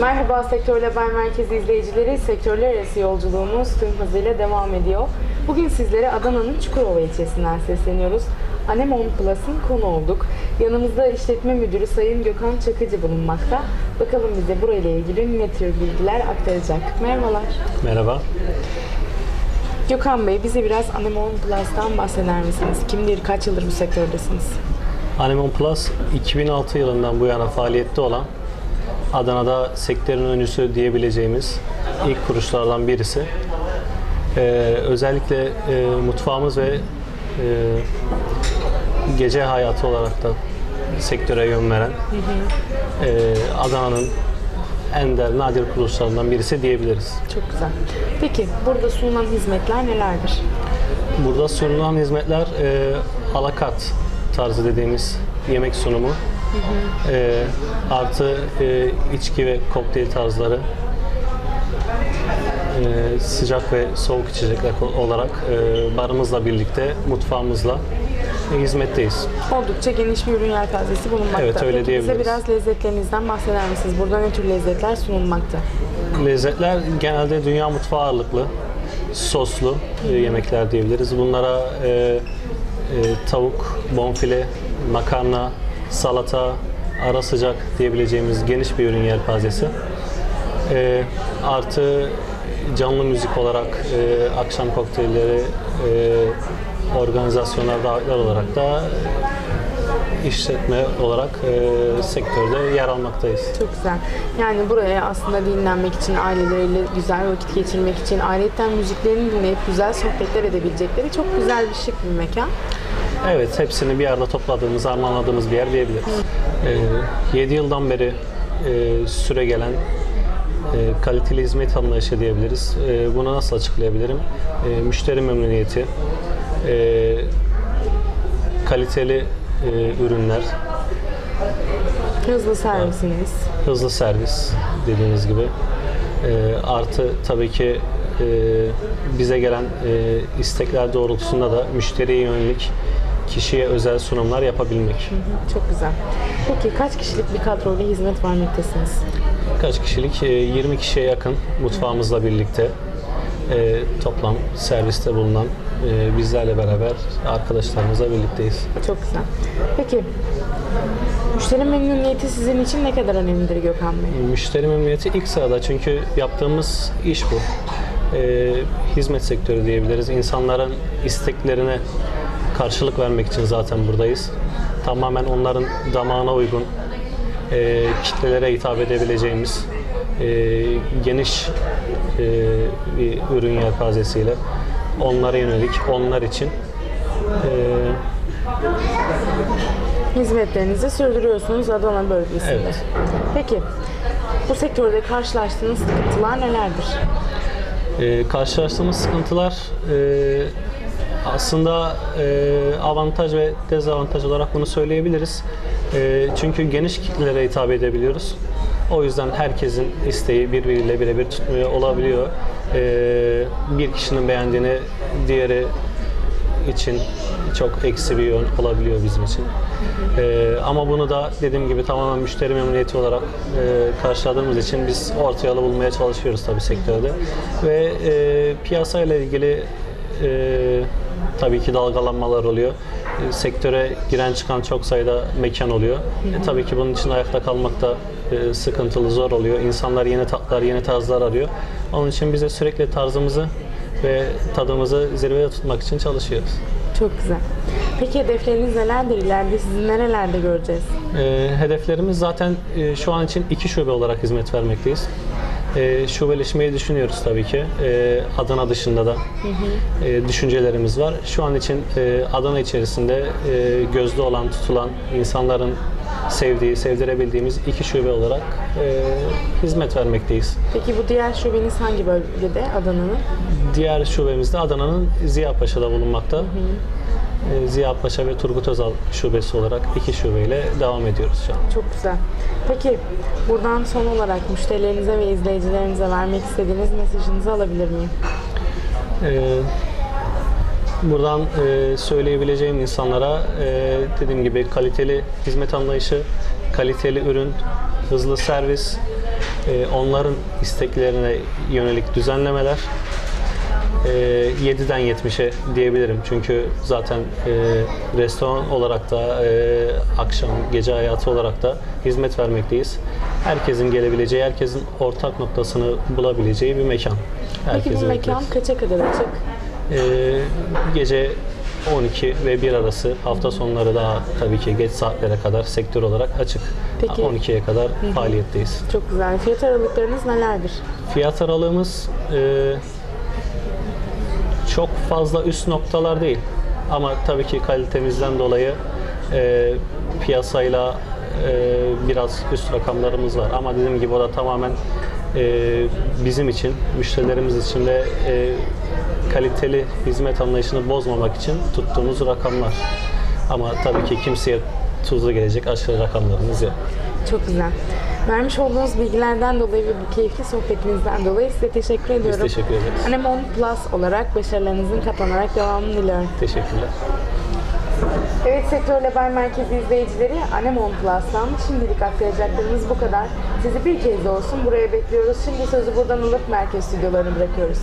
Merhaba Sektör Haber Merkezi izleyicileri. Sektörler arası yolculuğumuz tüm hızıyla devam ediyor. Bugün sizlere Adana'nın Çukurova ilçesinden sesleniyoruz. Anemon Plus'ın konu olduk. Yanımızda işletme müdürü Sayın Gökhan Çakıcı bulunmakta. Bakalım bize burayla ilgili ne tür bilgiler aktaracak. Merhabalar. Merhaba. Gökhan Bey bize biraz Anemon Plus'tan bahseder misiniz? Kimdir, kaç yıldır bu sektördesiniz? Anemon Plus 2006 yılından bu yana faaliyette olan Adana'da sektörün öncüsü diyebileceğimiz ilk kuruluşlardan birisi. Ee, özellikle e, mutfağımız ve e, gece hayatı olarak da sektöre yön veren e, Adana'nın ender nadir kuruluşlarından birisi diyebiliriz. Çok güzel. Peki burada sunulan hizmetler nelerdir? Burada sunulan hizmetler e, alakart tarzı dediğimiz yemek sunumu. E, artı e, içki ve kokteyl tarzları. E, sıcak ve soğuk içecekler olarak e, barımızla birlikte mutfağımızla hizmetteyiz. Oldukça geniş bir ürün yelpazesi bulunmakta. Evet, öyle Peki bize diyebiliriz. biraz lezzetlerinizden bahseder misiniz? Burada ne tür lezzetler sunulmakta? Lezzetler genelde dünya mutfağı ağırlıklı, soslu e, yemekler diyebiliriz. Bunlara e, e, tavuk, bonfile, makarna, salata, ara sıcak diyebileceğimiz geniş bir ürün yelpazesi. E, artı canlı müzik olarak e, akşam kokteylleri, e, organizasyonlar, davetler olarak da işletme olarak e, sektörde yer almaktayız. Çok güzel. Yani buraya aslında dinlenmek için, aileleriyle güzel vakit geçirmek için, ayrıca müziklerini dinleyip güzel sohbetler edebilecekleri çok güzel bir şık bir mekan. Evet, hepsini bir arada topladığımız, harmanladığımız bir yer diyebiliriz. 7 yıldan beri e, süre gelen e, kaliteli hizmet anlayışı diyebiliriz. E, bunu nasıl açıklayabilirim? E, müşteri memnuniyeti, e, kaliteli e, ürünler, Hızlı servisiniz. hızlı servis dediğiniz gibi. E, artı tabii ki e, bize gelen e, istekler doğrultusunda da müşteriye yönelik kişiye özel sunumlar yapabilmek. Çok güzel. Peki kaç kişilik bir kadroyla hizmet vermektesiniz? Kaç kişilik? E, 20 kişiye yakın mutfağımızla birlikte e, toplam serviste bulunan e, bizlerle beraber arkadaşlarımızla birlikteyiz. Çok güzel. Peki müşteri memnuniyeti sizin için ne kadar önemlidir Gökhan Bey? Müşteri memnuniyeti ilk sırada çünkü yaptığımız iş bu. E, hizmet sektörü diyebiliriz. İnsanların isteklerine karşılık vermek için zaten buradayız. Tamamen onların damağına uygun, e, kitlelere hitap edebileceğimiz e, geniş e, bir ürün yelpazesiyle onlara yönelik, onlar için e, Hizmetlerinizi sürdürüyorsunuz Adana bölgesinde. Evet. Peki bu sektörde karşılaştığınız sıkıntılar nelerdir? Ee, karşılaştığımız sıkıntılar e, aslında e, avantaj ve dezavantaj olarak bunu söyleyebiliriz. E, çünkü geniş kitlelere hitap edebiliyoruz. O yüzden herkesin isteği birbiriyle birebir tutmuyor olabiliyor. E, bir kişinin beğendiğini diğeri için çok eksi bir yön olabiliyor bizim için. Ee, ama bunu da dediğim gibi tamamen müşteri memnuniyeti olarak e, karşıladığımız için biz orta yolu bulmaya çalışıyoruz tabii sektörde. Ve e, piyasayla ilgili e, tabii ki dalgalanmalar oluyor. E, sektöre giren çıkan çok sayıda mekan oluyor. E, tabii ki bunun için ayakta kalmak da e, sıkıntılı, zor oluyor. İnsanlar yeni tatlar, yeni tarzlar arıyor. Onun için bize sürekli tarzımızı ve tadımızı zirvede tutmak için çalışıyoruz. Çok güzel. Peki hedefleriniz nelerdir? İleride sizi nerelerde göreceğiz? E, hedeflerimiz zaten e, şu an için iki şube olarak hizmet vermekteyiz. E, şubeleşmeyi düşünüyoruz tabii ki. E, Adana dışında da e, düşüncelerimiz var. Şu an için e, Adana içerisinde e, gözde olan, tutulan, insanların sevdiği, sevdirebildiğimiz iki şube olarak e, hizmet vermekteyiz. Peki bu diğer şubeniz hangi bölgede Adana'nın? Diğer şubemiz de Adana'nın Ziyapaşa'da bulunmakta. E, Ziyapaşa ve Turgut Özal şubesi olarak iki şubeyle devam ediyoruz şu an. Çok güzel. Peki buradan son olarak müşterilerinize ve izleyicilerinize vermek istediğiniz mesajınızı alabilir miyim? Ee, buradan e, söyleyebileceğim insanlara e, dediğim gibi kaliteli hizmet anlayışı, kaliteli ürün, hızlı servis, e, onların isteklerine yönelik düzenlemeler e, 7'den 70'e diyebilirim. Çünkü zaten e, restoran olarak da e, akşam gece hayatı olarak da hizmet vermekteyiz. Herkesin gelebileceği, herkesin ortak noktasını bulabileceği bir mekan. Peki bu mekan bekleriz. kaça kadar açık? E, gece 12 ve 1 arası hafta sonları daha tabii ki geç saatlere kadar sektör olarak açık. Peki. 12'ye kadar faaliyetteyiz. Çok güzel. Fiyat aralıklarınız nelerdir? Fiyat aralığımız e, çok fazla üst noktalar değil. Ama tabii ki kalitemizden dolayı e, piyasayla e, biraz üst rakamlarımız var. Ama dediğim gibi o da tamamen e, bizim için, müşterilerimiz için ve e, kaliteli hizmet anlayışını bozmamak için tuttuğumuz rakamlar. Ama tabii ki kimseye tuzlu gelecek aşırı rakamlarımız yok. Çok güzel. Vermiş olduğunuz bilgilerden dolayı ve bu keyifli sohbetinizden dolayı size teşekkür Biz ediyorum. teşekkür ederiz. Anemon Plus olarak başarılarınızın katlanarak devamını diliyorum. Teşekkürler. Evet Sektör Haber Merkezi izleyicileri Anemon Plus'tan şimdilik aktaracaklarımız bu kadar. Sizi bir kez de olsun buraya bekliyoruz. Şimdi sözü buradan alıp merkez stüdyolarına bırakıyoruz.